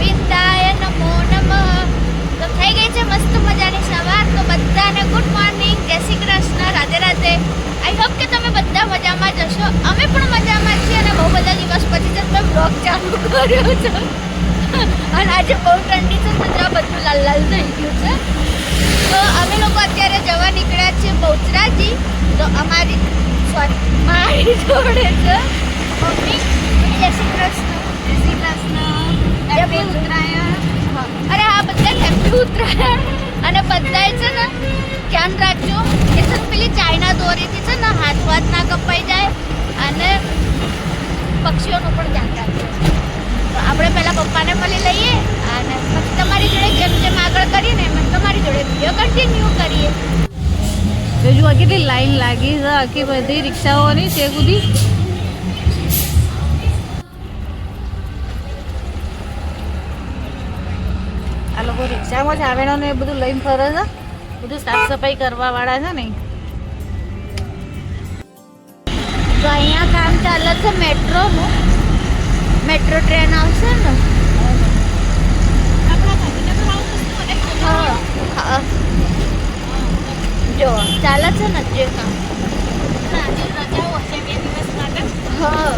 ગોવિંદાય નમો નમઃ. થઈ ગઈ છે મસ્ત મજાની સવાર. તો બધાને ગુડ મોર્નિંગ જય શ્રી કૃષ્ણ. રાધે આઈ હોપ તમે બધા મજામાં જ અમે પણ મજામાં છીએ અને બહુ બધા દિવસ પછી જ મેં બ્લોગ કર્યો છે. અને આજે બહુ ઠંડી છે જરા બધું લાલ લાલ થઈ ગયું છે. તો અમે લોકો અત્યારે જવા નીકળ્યા છીએ બહુચરાજી. તો અમારી સોરી મારી જોડે છે. મમ્મી જય શ્રી કૃષ્ણ. હેપી ઉત્તરાયણ. અરે આ બધા હેપી ઉત્તરાયણ. અને બધાય છે ને, ધ્યાન રાખજો કે છે પેલી ચાઇના દોરીથી છે ને હાથ વાત ના કપાઈ જાય અને પક્ષીઓનું પણ ધ્યાન રાખજો. તો આપણે પહેલાં પપ્પાને મળી લઈએ અને પછી તમારી જોડે જેમ જેમ આગળ કરીને એમ એમ તમારી જોડે વીડિયો કન્ટિન્યુ કરીએ. તો જુઓ કેટલી લાઈન લાગી છે, આખી બધી રિક્ષાઓની છે સુધી. લોકો રિક્ષામાં જ આવેણો ને બધું લઈને ફરે છે? બધું સાફ સફાઈ કરવા વાળા છે ને. તો અહીંયા કામ ચાલે છે મેટ્રોનું. મેટ્રો ટ્રેન આવશે ને. જો, ચાલે છે ને જે કામ. હા.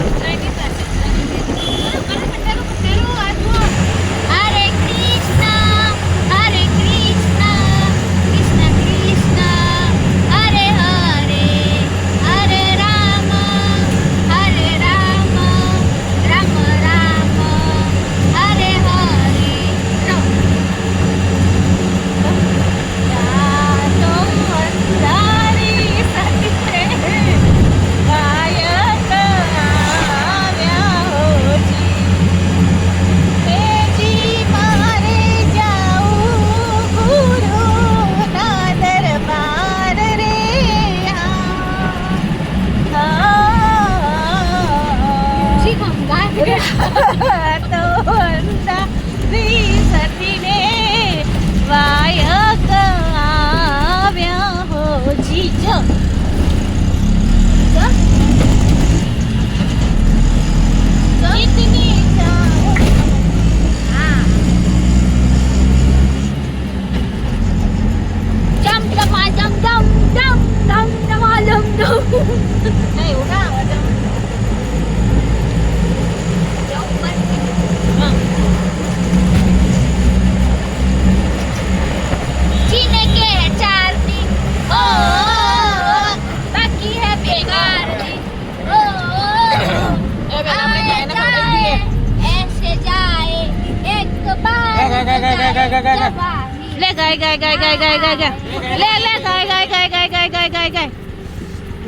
લે ગાય ગાય ગાય ગાય ગાય ગાય ગાય લે લે ગાય ગાય ગાય ગાય ગાય ગાય ગાય ગાય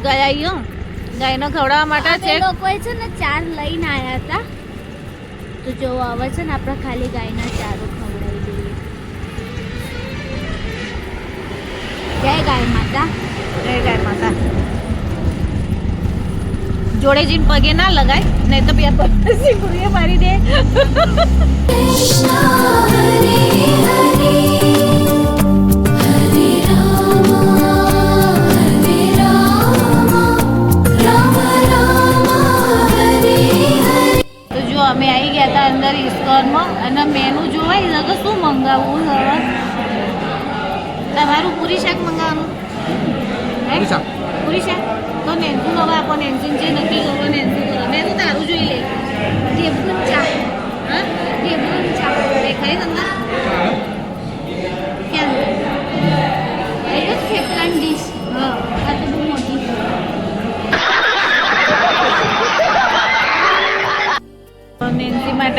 ગાય આવ્યો ગાયનો ખવડાવવા માટે છે લોકો છે ને ચાર લઈને આવ્યા હતા તો જો આવે છે ને આપણે ખાલી ગાયના ચારો ખવડાવી દઈએ જય ગાય માતા જય ગાય માતા જોડે જઈને પગે ના લગાય નહીં તો બે ગુરુએ મારી દે તો જો અમે આવી ગયા હતા અંદર ઇસ્કોનમાં અને મેનુ જોવાય તો શું મંગાવવું હવે તમારું પૂરી શાક મંગાવવાનું? પૂરી શાક. તો નેન્સું હવે આપણને નેન્સું જે નક્કી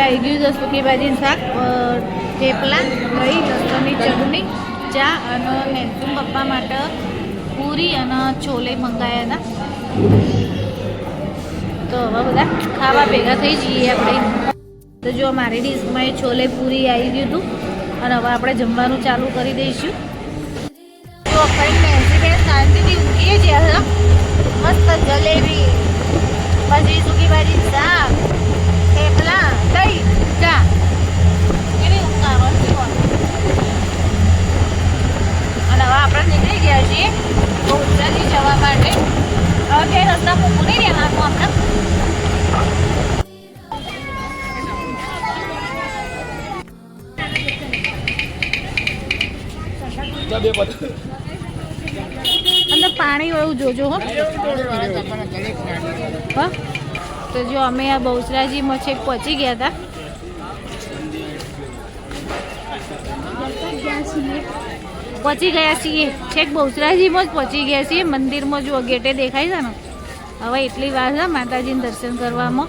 આવી ગયું છે સૂકી ભાજીનું શાક થેપલા, દહીં, લસણની ચટણી, ચા અને નેન્સુ પપ્પા માટે પૂરી અને છોલે મંગાવ્યા હતા. તો હવે બધા ખાવા ભેગા થઈ જઈએ આપણે. તો જો મારી ડીશમાં એ છોલે પૂરી આવી ગયું હતું અને હવે આપણે જમવાનું ચાલુ કરી દઈશું. જો નેન્સી શાંતિથી ઊંઘીએ છીએ મસ્ત જલેબી, પછી સૂકી ભાજી શાક. રહ્યા છીએ બહુ જલ્દી જવા માટે. હવે રસ્તા પર ભૂલી રહ્યા હું હમણાં પાણી એવું જોજો, હો. તો જો અમે આ બહુચરાજીમાં છેક પહોંચી ગયા હતા. પહોંચી ગયા છીએ. છેક બહુચરાજીમાં જ પહોંચી ગયા છીએ. મંદિરમાં જો ગેટે દેખાય છે ને? હવે એટલી વાર છે માતાજીને દર્શન કરવામાં.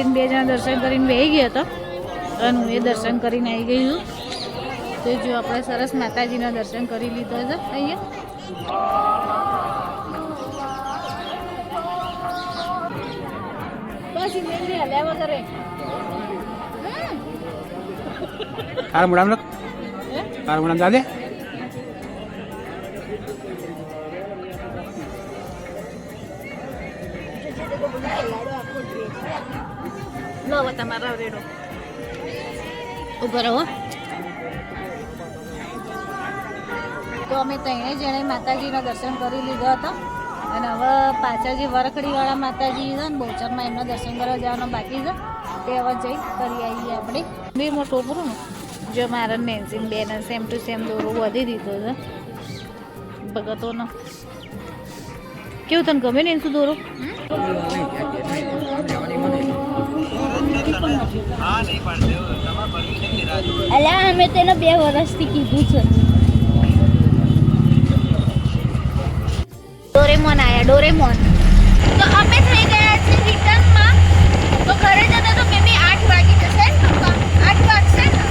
નેન્સીને બે જણા દર્શન કરીને બેહી ગયા હતા. અને હું એ દર્શન કરીને આવી ગઈ છું તો જો આપણે સરસ માતાજીના દર્શન કરી લીધો છે. અહીંયા બસ લો હવે તમારા રેડો ઊભો રહો તો અમે ત્રણે જણે માતાજીના દર્શન કરી લીધા હતા અને હવે પાછા જે વરખડીવાળા માતાજી છે ને બહુચરમાં એમના દર્શન કરવા જવાનો બાકી છે તે હવે જઈ કરી આવીએ આપણે બે મોટો પૂરું ને જો મારા નેન્સીન બેન સેમ ટુ સેમ દોરો વધી દીધો છે ભગતોનો કેવું તને ગમે ને શું દોરો અલ્યા અમે તેને બે વર્ષથી કીધું છે. ડોરેમોન આયા ડોરેમોન. તો અમે થઈ ગયા છે રિટર્નમાં. તો ઘરે જતા તો મેબી આઠ વાગી જશે આઠ વાગશે ને?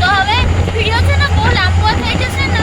તો હવે વીડિયો છે ને બહુ લાંબો થઈ જશે ને?